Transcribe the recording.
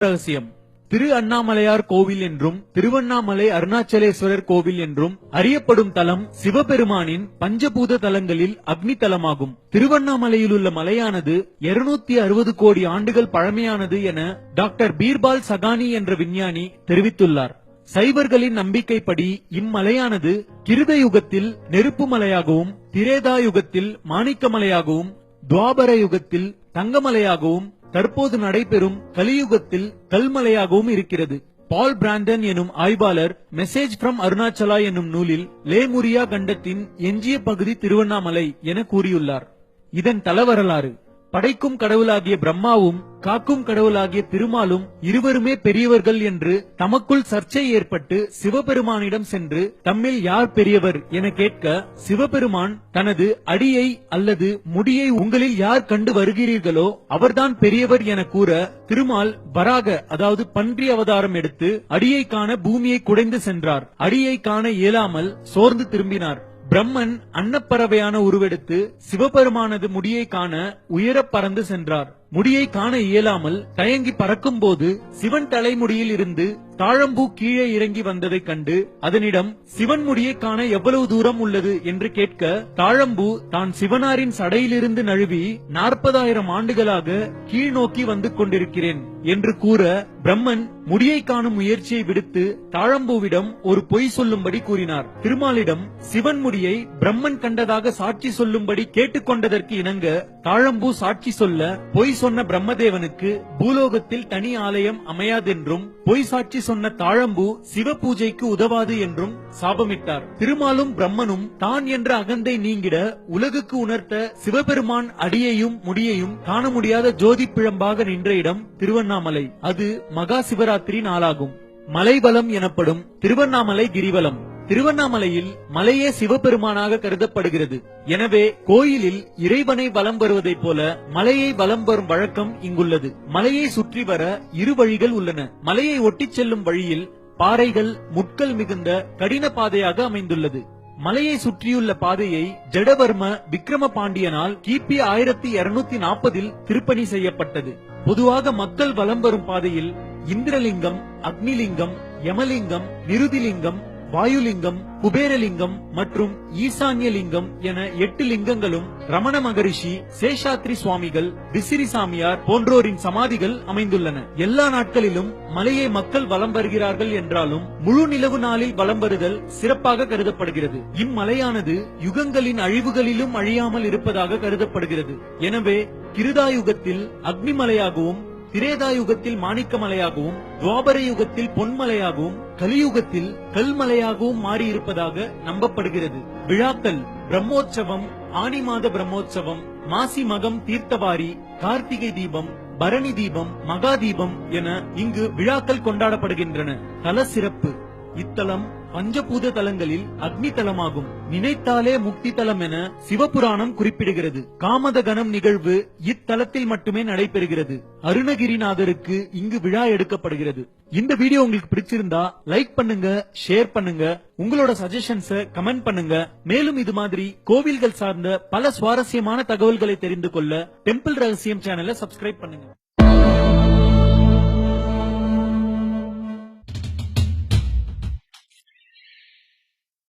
ரகசியம். திரு அண்ணாமலையார் கோவில் என்றும் திருவண்ணாமலை அருணாச்சலேஸ்வரர் கோவில் என்றும் அறியப்படும் தலம் சிவபெருமானின் பஞ்சபூத தலங்களில் அக்னி தலமாகும் திருவண்ணாமலையில் உள்ள மலையானது 260 அறுபது கோடி ஆண்டுகள் பழமையானது என டாக்டர் பீர்பால் சகானி என்ற விஞ்ஞானி தெரிவித்துள்ளார். சைவர்களின் நம்பிக்கைப்படி இம்மலையானது கிருத யுகத்தில் நெருப்பு மலையாகவும் திரேதா யுகத்தில் மாணிக்க மலையாகவும் துவாபர யுகத்தில் தங்கமலையாகவும் தற்போது நடைபெறும் கலியுகத்தில் கல்மலையாகவும் இருக்கிறது. பால் பிராண்டன் எனும் ஆய்வாளர் மெசேஜ் ஃப்ரம் அருணாச்சலா எனும் நூலில் லேமுரியா கண்டத்தின் எஞ்சிய பகுதி திருவண்ணாமலை என கூறியுள்ளார். இதன் தலவரலாறு படைக்கும் கடவுளாகிய பிரம்மாவும் காக்கும் கடவுளாகிய திருமாலும் இருவருமே பெரியவர்கள் என்று தமக்குள் சர்ச்சை ஏற்பட்டு சிவபெருமானிடம் சென்று தம்மில் யார் பெரியவர் என கேட்க சிவபெருமான் தனது அடியை அல்லது முடியை உங்களில் யார் கண்டு வருகிறீர்களோ அவர்தான் பெரியவர் என கூற திருமால் வராக அதாவது பன்றி அவதாரம் எடுத்து அடியை காண பூமியை குடைந்து சென்றார். அடியை காண இயலாமல் சோர்ந்து திரும்பினார். பிரம்மன் அன்னப்பறவையான உருவெடுத்து சிவபெருமானது முடியை காண உயரப் பறந்து சென்றார். முடியை காண இயலாமல் தயங்கி பறக்கும் போது சிவன் தலைமுடியில் இருந்து தாழம்பூ கீழே இறங்கி வந்ததைக் கண்டு அதனிடம் சிவன் முடியை காண எவ்வளவு தூரம் உள்ளது? என்று கேட்க தாழம்பூ தான் சிவனாரின் சடையிலிருந்து நழுவி நாற்பதாயிரம் ஆண்டுகளாக கீழ் நோக்கி வந்து கொண்டிருக்கிறேன் என்று கூற பிரம்மன் முடியை காணும் முயற்சியை விடுத்து தாழம்பூவிடம் ஒரு பொய் சொல்லும்படி கூறினார். திருமாலிடம் சிவன் முடியை பிரம்மன் கண்டதாக சாட்சி சொல்லும்படி கேட்டுக்கொண்டதற்கு இணங்க தாழம்பூ சாட்சி சொல்ல பொய் சொன்ன பிரம்மதேவனுக்கு பூலோகத்தில் தனி ஆலயம் அமையாதென்றும் பொய் சாட்சி சொன்ன தாழம்பூ சிவ பூஜைக்கு உதவாது என்றும் சாபமிட்டார். திருமாலும் பிரம்மனும் தான் என்ற அகந்தை நீங்கிட உலகுக்கு உணர்த்த சிவபெருமான் அடியையும் முடியையும் காண முடியாத ஜோதி பிழம்பாக நின்ற இடம் திருவண்ணாமலை. அது மகா சிவராத்திரி நாளாகும். மலைவலம் எனப்படும் திருவண்ணாமலை கிரிவலம். திருவண்ணாமலையில் மலையே சிவபெருமானாக கருதப்படுகிறது. எனவே கோயிலில் இறைவனை வலம் வருவதைப் போல மலையை வலம் வரும் வழக்கம் இங்குள்ளது. மலையை சுற்றி வர இரு வழிகள் உள்ளன. மலையை ஒட்டிச் செல்லும் வழியில் பாறைகள் முட்கள் மிகுந்த கடின பாதையாக அமைந்துள்ளது. மலையை சுற்றியுள்ள பாதையை ஜடவர்ம விக்ரம பாண்டியனால் கிபி ஆயிரத்தி இருநூத்தி நாற்பதில் திருப்பணி செய்யப்பட்டது. பொதுவாக மக்கள் வலம் வரும் பாதையில் இந்திரலிங்கம் அக்னிலிங்கம் யமலிங்கம் நிருதிலிங்கம் வாயுலிங்கம் குபேரலிங்கம் மற்றும் ஈசான்யலிங்கம் என எட்டு லிங்கங்களும் ரமண மகரிஷி சேஷாத்ரி சுவாமிகள் விசிறி சாமியார் போன்றோரின் சமாதிகள் அமைந்துள்ளன. எல்லா நாட்களிலும் மலையை மக்கள் வலம் வருகிறார்கள் என்றாலும் முழு நிலவு நாளில் வலம் வருதல் சிறப்பாக கருதப்படுகிறது. இம்மலையானது யுகங்களின் அழிவுகளிலும் அழியாமல் இருப்பதாக கருதப்படுகிறது. எனவே கிருதாயுகத்தில் அக்னிமலையாகவும் திரேதா யுகத்தில் மாணிக்கமலையாகவும் துவாபர யுகத்தில் பொன்மலையாகவும் கலியுகத்தில் கல்மலையாகவும் மாறியிருப்பதாக நம்பப்படுகிறது. விழாக்கள் பிரம்மோற்சவம் ஆனி மாத பிரம்மோற்சவம் மாசி மகம் தீர்த்தவாரி கார்த்திகை தீபம் பரணி தீபம் மகா தீபம் என இங்கு விழாக்கள் கொண்டாடப்படுகின்றன. தல சிறப்பு இத்தலம் பஞ்சபூத தலங்களில் அக்னி தலமாகும் நினைத்தாலே முக்தி தலம் என சிவபுராணம் குறிப்பிடுகிறது. காமதகனம் நிகழ்வு இத்தலத்தில் மட்டுமே நடைபெறுகிறது. அருணகிரிநாதருக்கு இங்கு விழா எடுக்கப்படுகிறது. இந்த வீடியோ உங்களுக்கு பிடிச்சிருந்தா லைக் பண்ணுங்க ஷேர் பண்ணுங்க. உங்களோட சஜஷன்ஸ கமெண்ட் பண்ணுங்க. மேலும் இது மாதிரி கோவில்கள் சார்ந்த பல சுவாரஸ்யமான தகவல்களை தெரிந்து கொள்ள டெம்பிள் ரகசியம் சேனலை சப்ஸ்கிரைப் பண்ணுங்க.